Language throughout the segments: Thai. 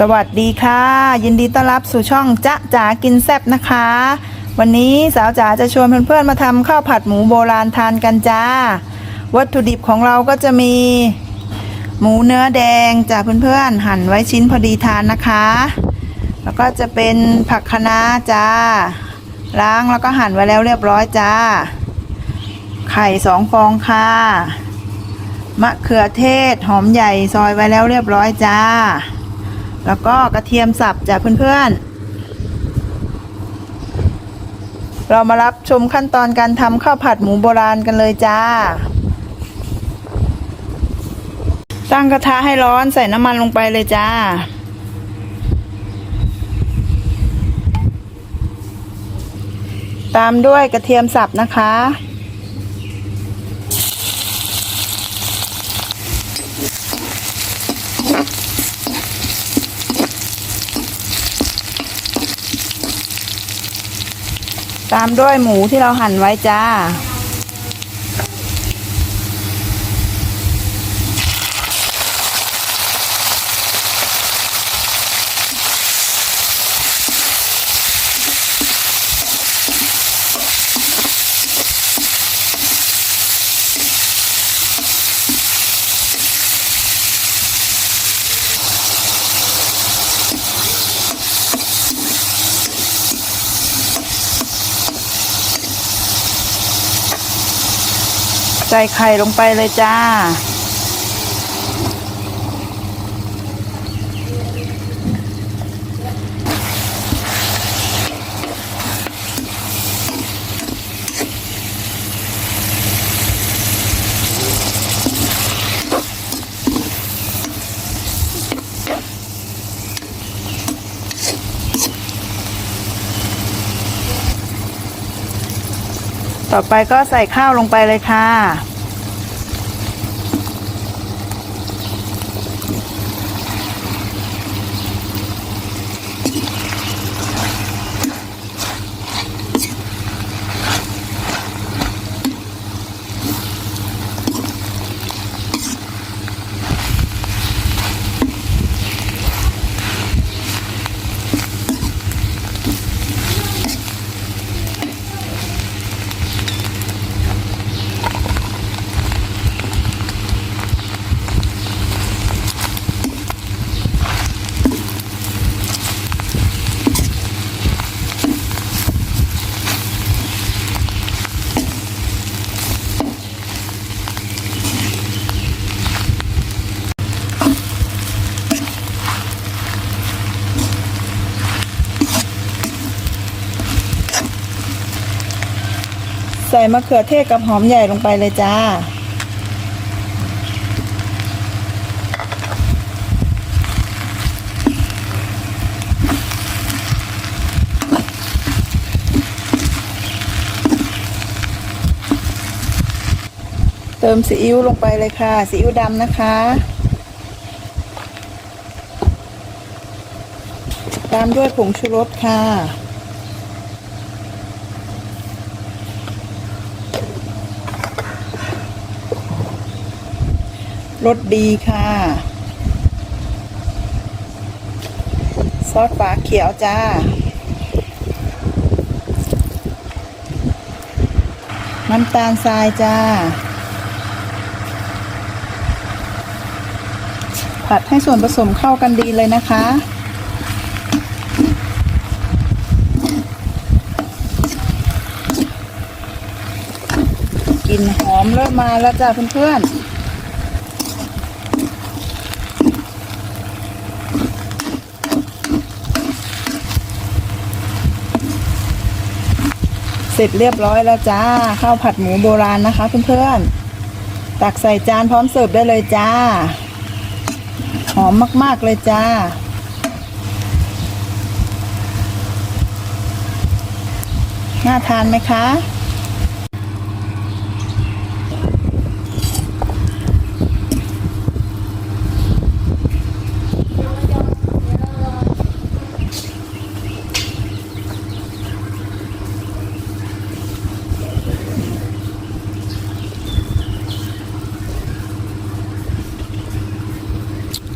สวัสดีค่ะ ยินดีต้อนรับสู่ช่องจ๊ะจ๋ากินแซบนะคะ วันนี้สาวจ๋าจะชวนเพื่อนๆมาทำข้าวผัดหมูโบราณทานกันจ้า วัตถุดิบของเราก็จะมี หมูเนื้อแดงจ้าเพื่อนๆ หั่นไว้ชิ้นพอดีทานนะคะ แล้วก็จะเป็นผักคะน้าจ้า ล้างแล้วก็หั่นไว้แล้วเรียบร้อยจ้า ไข่สองฟองค่ะมะเขือเทศหอมใหญ่ซอยไว้แล้วเรียบร้อยจ้า แล้วก็กระเทียมสับจ้ะเพื่อนๆ เรามารับชมขั้นตอนการทำข้าวผัดหมูโบราณกันเลยจ้า ตั้งกระทะให้ร้อนใส่น้ำมันลงไปเลยจ้า ตามด้วยกระเทียมสับนะคะ ตามด้วยหมูที่เราหั่นไว้จ้า ใส่ไข่ลงไปเลยจ้า ต่อไปก็ใส่ข้าวลงไปเลยค่ะ ส่มะเขือเทศกับหอมใหญ่ลงไปเลยจ้า เติมซีอิ๊วลงไปเลยค่ะซีอิ๊วดำนะคะตามด้วยผงชูรสค่ะ รสดีค่ะ ซอสฝาเขียวจ้า น้ำตาลทรายจ้า ผัดให้ส่วนผสมเข้ากันดีเลยนะคะกลิ่นหอมเริ่มมาแล้วจ้าเพื่อนๆ เสร็จเรียบร้อยแล้วจ้าข้าวผัดหมูโบราณนะคะเพื่อนๆตักใส่จานพร้อมเสิร์ฟได้เลยจ้า หอมมากๆเลยจ้า น่าทานไหมคะ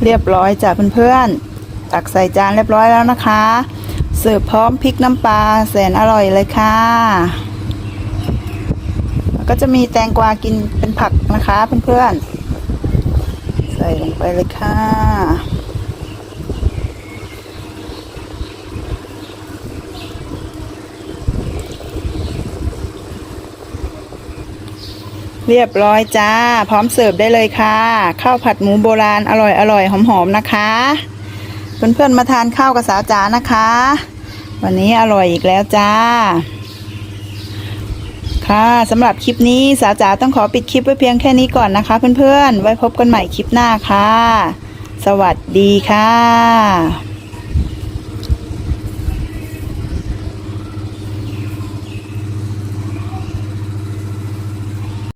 เรียบร้อยจ้ะเพื่อนๆ ตักใส่จานเรียบร้อยแล้วนะคะ เสิร์ฟพร้อมพริกน้ำปลาแสนอร่อยเลยค่ะแล้วก็จะมีแตงกวากินเป็นผักนะคะเพื่อนๆ ใส่ลงไปเลยค่ะ เรียบร้อยจ้า พร้อมเสิร์ฟได้เลยค่ะ ข้าวผัดหมูโบราณอร่อยอร่อยหอมๆนะคะ เพื่อนๆมาทานข้าวกับสาวจ๋านะคะ วันนี้อร่อยอีกแล้วจ้า ค่ะสำหรับคลิปนี้สาวจ๋าต้องขอปิดคลิปไว้เพียงแค่นี้ก่อนนะคะ เพื่อนๆ ไว้พบกันใหม่คลิปหน้าค่ะ สวัสดีค่ะ